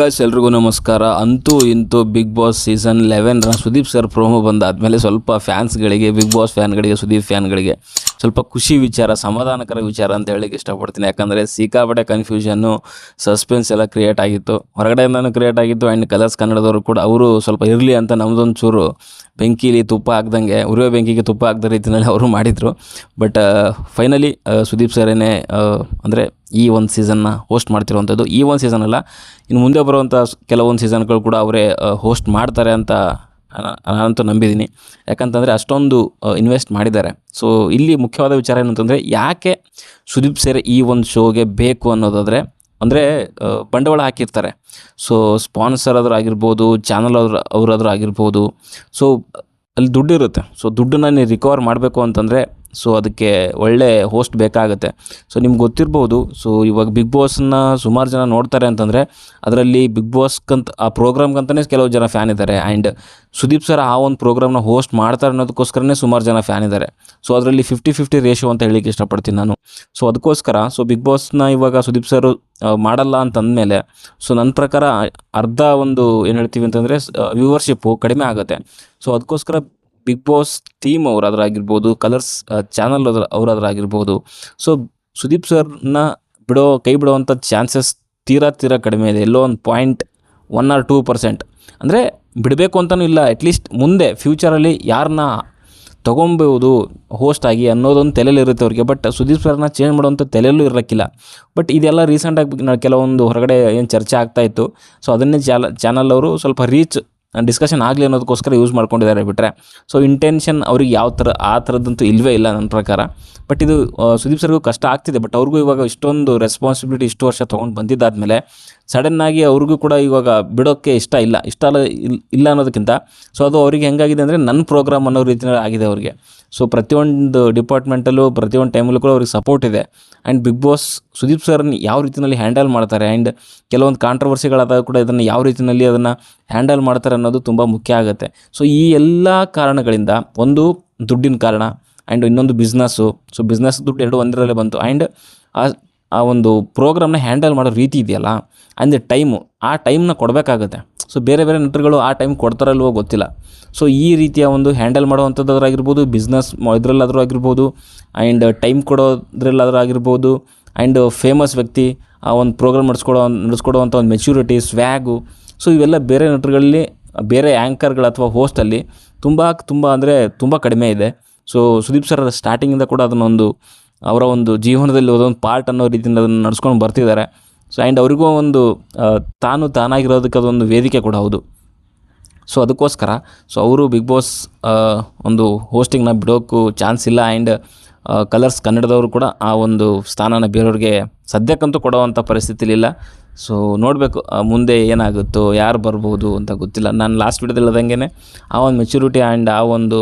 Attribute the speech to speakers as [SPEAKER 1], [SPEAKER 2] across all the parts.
[SPEAKER 1] Guys ಎಲ್ರಿಗೂ ನಮಸ್ಕಾರ. ಅಂತೂ ಇಂತೂ big boss season eleven Sudeep sir promo ಬಂದಾದಮೇಲೆ ಸ್ವಲ್ಪ ಫ್ಯಾನ್ಸ್ಗಳಿಗೆ ಬಿಗ್ ಬಾಸ್ ಫ್ಯಾನ್ಗಳಿಗೆ ಸುದೀಪ್ ಫ್ಯಾನ್ಗಳಿಗೆ ಸ್ವಲ್ಪ ಖುಷಿ ವಿಚಾರ, ಸಮಾಧಾನಕರ ವಿಚಾರ ಅಂತ ಹೇಳಿಕ್ಕೆ ಇಷ್ಟಪಡ್ತೀನಿ. ಯಾಕಂದರೆ ಸಿಕ್ಕಾಪಟ್ಟೆ ಕನ್ಫ್ಯೂಷನ್ನು ಸಸ್ಪೆನ್ಸ್ ಎಲ್ಲ ಕ್ರಿಯೇಟ್ ಆಗಿತ್ತು. ಹೊರಗಡೆಯಿಂದನೂ ಕ್ರಿಯೇಟ್ ಆಗಿತ್ತು. ಆ್ಯಂಡ್ ಕಲರ್ಸ್ ಕನ್ನಡದವರು ಕೂಡ, ಅವರು ಸ್ವಲ್ಪ ಇರಲಿ ಅಂತ ನಮ್ಮದೊಂದು ಚೂರು ಬೆಂಕಿಲಿ ತುಪ್ಪ ಹಾಕ್ದಂಗೆ, ಉರಿಯೋ ಬೆಂಕಿಗೆ ತುಪ್ಪ ಹಾಕ್ದ ರೀತಿಯಲ್ಲಿ ಅವರು ಮಾಡಿದರು. ಬಟ್ ಫೈನಲಿ ಸುದೀಪ್ ಸರೇನೇ ಅಂದರೆ ಈ ಒಂದು ಸೀಸನ್ನ ಹೋಸ್ಟ್ ಮಾಡ್ತಿರುವಂಥದ್ದು ಈ ಒಂದು ಸೀಸನ್ ಅಲ್ಲ, ಇನ್ನು ಮುಂದೆ ಬರುವಂಥ ಕೆಲವೊಂದು ಸೀಸನ್ಗಳು ಕೂಡ ಅವರೇ ಹೋಸ್ಟ್ ಮಾಡ್ತಾರೆ ಅಂತ ನಾನಂತೂ ನಂಬಿದ್ದೀನಿ. ಯಾಕಂತಂದರೆ ಅಷ್ಟೊಂದು ಇನ್ವೆಸ್ಟ್ ಮಾಡಿದ್ದಾರೆ. ಸೊ ಇಲ್ಲಿ ಮುಖ್ಯವಾದ ವಿಚಾರ ಏನಂತಂದರೆ ಯಾಕೆ ಸುದೀಪ್ ಸೇರ್ ಈ ಒಂದು ಶೋಗೆ ಬೇಕು ಅನ್ನೋದಾದರೆ, ಅಂದರೆ ಬಂಡವಾಳ ಹಾಕಿರ್ತಾರೆ. ಸೊ ಸ್ಪಾನ್ಸರ್ ಆದರೂ ಆಗಿರ್ಬೋದು ಚಾನಲ್ ಅವ್ರ, ಅವರಾದ್ರೂ ಆಗಿರ್ಬೋದು. ಸೊ ಅಲ್ಲಿ ದುಡ್ಡು ಇರುತ್ತೆ. ಸೊ ದುಡ್ಡನ್ನು ನೀವು ರಿಕವರ್ ಮಾಡಬೇಕು ಅಂತಂದರೆ ಸೊ ಅದಕ್ಕೆ ಒಳ್ಳೆ ಹೋಸ್ಟ್ ಬೇಕಾಗುತ್ತೆ. ಸೊ ನಿಮ್ಗೆ ಗೊತ್ತಿರ್ಬೋದು ಸೊ ಇವಾಗ ಬಿಗ್ ಬಾಸ್ನ ಸುಮಾರು ಜನ ನೋಡ್ತಾರೆ ಅಂತಂದರೆ, ಅದರಲ್ಲಿ ಬಿಗ್ ಬಾಸ್ಗಂತ ಆ ಪ್ರೋಗ್ರಾಮ್ಗಂತಲೇ ಕೆಲವು ಜನ ಫ್ಯಾನ್ ಇದ್ದಾರೆ ಆ್ಯಂಡ್ ಸುದೀಪ್ ಸರ್ ಆ ಒಂದು ಪ್ರೋಗ್ರಾಮ್ನ ಹೋಸ್ಟ್ ಮಾಡ್ತಾರೆ ಅನ್ನೋದಕ್ಕೋಸ್ಕರನೇ ಸುಮಾರು ಜನ ಫ್ಯಾನ್ ಇದ್ದಾರೆ ಸೊ ಅದರಲ್ಲಿ ಫಿಫ್ಟಿ ಫಿಫ್ಟಿ ರೇಷೋ ಅಂತ ಹೇಳಿಕ್ಕೆ ಇಷ್ಟಪಡ್ತೀನಿ ನಾನು. ಸೊ ಅದಕ್ಕೋಸ್ಕರ ಸೊ ಬಿಗ್ ಬಾಸ್ನ ಇವಾಗ ಸುದೀಪ್ ಸರ್ ಮಾಡಲ್ಲ ಅಂತಂದಮೇಲೆ ಸೊ ನನ್ನ ಪ್ರಕಾರ ಅರ್ಧ ಒಂದು ಏನು ಹೇಳ್ತೀವಿ ಅಂತಂದರೆ ವ್ಯೂವರ್ಶಿಪ್ಪು ಕಡಿಮೆ ಆಗುತ್ತೆ. ಸೊ ಅದಕ್ಕೋಸ್ಕರ ಬಿಗ್ ಬಾಸ್ ಟೀಮ್ ಅವರಾದ್ರಾಗಿರ್ಬೋದು ಕಲರ್ಸ್ ಚಾನಲ್ ಅವರಾದ್ರಾಗಿರ್ಬೋದು. ಸೊ ಸುದೀಪ್ ಸರ್ನ ಬಿಡೋ, ಕೈ ಬಿಡೋವಂಥ ಚಾನ್ಸಸ್ ತೀರಾ ತೀರಾ ಕಡಿಮೆ ಇದೆ. ಎಲ್ಲೋ ಒಂದು point one or two percent ಅಂದರೆ ಬಿಡಬೇಕು ಅಂತಲೂ ಇಲ್ಲ. ಅಟ್ಲೀಸ್ಟ್ ಮುಂದೆ ಫ್ಯೂಚರಲ್ಲಿ ಯಾರನ್ನ ತೊಗೊಬೋದು ಹೋಸ್ಟ್ ಆಗಿ ಅನ್ನೋದೊಂದು ತಲೆಯಲ್ಲಿ ಇರುತ್ತೆ ಅವ್ರಿಗೆ. ಬಟ್ ಸುದೀಪ್ ಸರ್ನ ಚೇಂಜ್ ಮಾಡುವಂಥ ತಲೆಯಲ್ಲೂ ಇರೋಕ್ಕಿಲ್ಲ ಬಟ್ ಇದೆಲ್ಲ ರೀಸೆಂಟಾಗಿ ಕೆಲವೊಂದು ಹೊರಗಡೆ ಏನು ಚರ್ಚೆ ಆಗ್ತಾ ಇತ್ತು. ಸೊ ಅದನ್ನೇ ಚಾಲ ಚಾನಲ್ ಅವರು ಸ್ವಲ್ಪ ರೀಚ್ ಡಿಸ್ಕಷನ್ ಆಗಲಿ ಅನ್ನೋದಕ್ಕೋಸ್ಕರ ಯೂಸ್ ಮಾಡ್ಕೊಂಡಿದ್ದಾರೆ ಬಿಟ್ಟರೆ ಸೊ ಇಂಟೆನ್ಷನ್ ಅವ್ರಿಗೆ ಯಾವ ಥರ, ಆ ಥರದ್ದಂತೂ ಇಲ್ಲವೇ ಇಲ್ಲ ನನ್ನ ಪ್ರಕಾರ. ಬಟ್ ಇದು ಸುದೀಪ್ ಸರ್ಗೂ ಕಷ್ಟ ಆಗ್ತಿದೆ. ಬಟ್ ಅವ್ರಿಗೂ ಇವಾಗ ಇಷ್ಟೊಂದು ರೆಸ್ಪಾನ್ಸಿಬಿಲಿಟಿ ಇಷ್ಟು ವರ್ಷ ತೊಗೊಂಡು ಬಂದಿದ್ದಾದಮೇಲೆ ಸಡನ್ನಾಗಿ ಅವ್ರಿಗೂ ಕೂಡ ಇವಾಗ ಬಿಡೋಕ್ಕೆ ಇಷ್ಟ ಇಲ್ಲ, ಇಷ್ಟ ಅಲ್ಲ ಇಲ್ಲ ಅನ್ನೋದಕ್ಕಿಂತ ಸೊ ಅದು ಅವ್ರಿಗೆ ಹೆಂಗಾಗಿದೆ ಅಂದರೆ ನನ್ನ ಪ್ರೋಗ್ರಾಮ್ ಅನ್ನೋ ರೀತಿಯಲ್ಲಿ ಆಗಿದೆ ಅವ್ರಿಗೆ. ಸೊ ಪ್ರತಿಯೊಂದು ಡಿಪಾರ್ಟ್ಮೆಂಟಲ್ಲೂ ಪ್ರತಿಯೊಂದು ಟೈಮಲ್ಲೂ ಕೂಡ ಅವ್ರಿಗೆ ಸಪೋರ್ಟ್ ಇದೆ. ಆ್ಯಂಡ್ ಬಿಗ್ ಬಾಸ್ ಸುದೀಪ್ ಸರ್ನ ಯಾವ ರೀತಿಯಲ್ಲಿ ಹ್ಯಾಂಡಲ್ ಮಾಡ್ತಾರೆ? ಆ್ಯಂಡ್ ಕೆಲವೊಂದು ಕಾಂಟ್ರವರ್ಸಿಗಳಾದಾಗ ಕೂಡ ಇದನ್ನು ಯಾವ ರೀತಿಯಲ್ಲಿ ಅದನ್ನು ಹ್ಯಾಂಡಲ್ ಮಾಡ್ತಾರೆ ಅನ್ನೋದು ತುಂಬ ಮುಖ್ಯ ಆಗುತ್ತೆ. ಸೊ ಈ ಎಲ್ಲ ಕಾರಣಗಳಿಂದ ಒಂದು ದುಡ್ಡಿನ ಕಾರಣ ಆ್ಯಂಡ್ ಇನ್ನೊಂದು ಬಿಸ್ನೆಸ್ಸು ಸೊ ಬಿಸ್ನೆಸ್ ದುಡ್ಡು ಎರಡು ಒಂದರಲ್ಲೇ ಬಂತು. ಆ್ಯಂಡ್ ಆ ಆ ಒಂದು ಪ್ರೋಗ್ರಾಮ್ನ ಹ್ಯಾಂಡಲ್ ಮಾಡೋ ರೀತಿ ಇದೆಯಲ್ಲ ಆ್ಯಂಡ್ ಟೈಮು, ಆ ಟೈಮ್ನ ಕೊಡಬೇಕಾಗತ್ತೆ. ಸೊ ಬೇರೆ ಬೇರೆ ನಟರುಗಳು ಆ ಟೈಮ್ ಕೊಡ್ತಾರಲ್ವೋ ಗೊತ್ತಿಲ್ಲ. ಸೊ ಈ ರೀತಿಯ ಒಂದು ಹ್ಯಾಂಡಲ್ ಮಾಡುವಂಥದ್ದಾಗಿರ್ಬೋದು ಬಿಸ್ನೆಸ್ ಇದರಲ್ಲಾದರೂ ಆಗಿರ್ಬೋದು ಆ್ಯಂಡ್ ಟೈಮ್ ಕೊಡೋದ್ರಲ್ಲಾದರೂ ಆಗಿರ್ಬೋದು ಆ್ಯಂಡ್ ಫೇಮಸ್ ವ್ಯಕ್ತಿ, ಆ ಒಂದು ಪ್ರೋಗ್ರಾಮ್ ನಡೆಸ್ಕೊಡೋ ನಡೆಸ್ಕೊಡುವಂಥ ಒಂದು ಮೆಚ್ಯೂರಿಟಿ ಸ್ವ್ಯಾಗು ಸೊ ಇವೆಲ್ಲ ಬೇರೆ ನಟರುಗಳಲ್ಲಿ, ಬೇರೆ ಆ್ಯಂಕರ್ಗಳು ಅಥವಾ ಹೋಸ್ಟಲ್ಲಿ ತುಂಬ ತುಂಬ ಅಂದರೆ ತುಂಬ ಕಡಿಮೆ ಇದೆ. ಸೊ ಸುದೀಪ್ ಸರ್ ಸ್ಟಾರ್ಟಿಂಗಿಂದ ಕೂಡ ಅದನ್ನೊಂದು ಅವರ ಒಂದು ಜೀವನದಲ್ಲಿ ಅದೊಂದು ಪಾರ್ಟ್ ಅನ್ನೋ ರೀತಿಯಿಂದ ಅದನ್ನು ನಡ್ಸ್ಕೊಂಡು ಬರ್ತಿದ್ದಾರೆ. ಸೊ ಆ್ಯಂಡ್ ಅವರಿಗೂ ಒಂದು ತಾನು ತಾನಾಗಿರೋದಕ್ಕೆ ಅದೊಂದು ವೇದಿಕೆ ಕೂಡ ಹೌದು. ಸೊ ಅದಕ್ಕೋಸ್ಕರ ಸೊ ಅವರು ಬಿಗ್ ಬಾಸ್ ಒಂದು ಹೋಸ್ಟಿಂಗ್ನ ಬಿಡೋಕ್ಕೂ ಚಾನ್ಸ್ ಇಲ್ಲ. ಆ್ಯಂಡ್ ಕಲರ್ಸ್ ಕನ್ನಡದವರು ಕೂಡ ಆ ಒಂದು ಸ್ಥಾನನ ಬೇರೆಯವ್ರಿಗೆ ಸದ್ಯಕ್ಕಂತೂ ಕೊಡೋವಂಥ ಪರಿಸ್ಥಿತಿಲಿಲ್ಲ. ಸೊ ನೋಡಬೇಕು ಮುಂದೆ ಏನಾಗುತ್ತೋ, ಯಾರು ಬರ್ಬೋದು ಅಂತ ಗೊತ್ತಿಲ್ಲ. ನಾನು ಲಾಸ್ಟ್ ವಿಡಿಯೋದಲ್ಲಿ ಆ ಒಂದು ಮೆಚುರಿಟಿ ಆ್ಯಂಡ್ ಆ ಒಂದು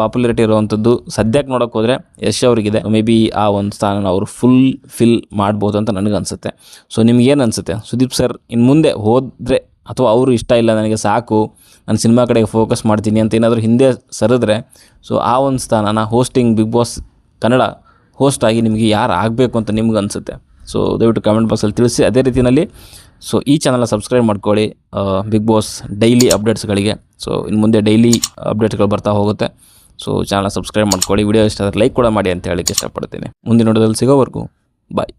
[SPEAKER 1] ಪಾಪ್ಯುಲರಿಟಿ ಇರುವಂಥದ್ದು ಸದ್ಯಕ್ಕೆ ನೋಡೋಕೆ ಹೋದರೆ ಯಶ್ ಅವರಿಗಿದೆ. ಮೇ ಬಿ ಆ ಒಂದು ಸ್ಥಾನನ ಅವರು ಫುಲ್ ಫಿಲ್ ಮಾಡ್ಬೋದು ಅಂತ ನನಗನ್ಸುತ್ತೆ. ಸೊ ನಿಮ್ಗೇನು ಅನಿಸುತ್ತೆ ಸುದೀಪ್ ಸರ್ ಇನ್ನು ಮುಂದೆ ಹೋದರೆ, ಅಥವಾ ಅವರು ಇಷ್ಟ ಇಲ್ಲ, ನನಗೆ ಸಾಕು, ನಾನು ಸಿನಿಮಾ ಕಡೆಗೆ ಫೋಕಸ್ ಮಾಡ್ತೀನಿ ಅಂತ ಏನಾದರೂ ಹಿಂದೆ ಸರಿದ್ರೆ ಸೊ ಆ ಒಂದು ಸ್ಥಾನನ hosting big boss Kannada host ಆಗಿ ನಿಮಗೆ ಯಾರು ಆಗಬೇಕು ಅಂತ ನಿಮ್ಗೆ ಅನಿಸುತ್ತೆ. ಸೊ ದಯವಿಟ್ಟು ಕಮೆಂಟ್ ಬಾಕ್ಸಲ್ಲಿ ತಿಳಿಸಿ. ಅದೇ ರೀತಿಯಲ್ಲಿ ಸೊ ಈ ಚಾನಲ್ನ ಸಬ್ಸ್ಕ್ರೈಬ್ ಮಾಡ್ಕೊಳ್ಳಿ. ಬಿಗ್ ಬಾಸ್ ಡೈಲಿ ಅಪ್ಡೇಟ್ಸ್ಗಳಿಗೆ ಸೊ ಇನ್ನು ಮುಂದೆ ಡೈಲಿ ಅಪ್ಡೇಟ್ಸ್ಗಳು ಬರ್ತಾ ಹೋಗುತ್ತೆ. ಸೊ ಚಾನಲ್ ಸಬ್ಸ್ಕ್ರೈಬ್ ಮಾಡ್ಕೊಳ್ಳಿ. ವಿಡಿಯೋ ಇಷ್ಟ ಆದರೆ ಲೈಕ್ ಕೂಡ ಮಾಡಿ ಅಂತ ಹೇಳಕ್ಕೆ ಇಷ್ಟಪಡ್ತೀನಿ. ಮುಂದಿನ ನೋಡೋದಲ್ಲಿ ಸಿಗೋವರೆಗೂ ಬಾಯ್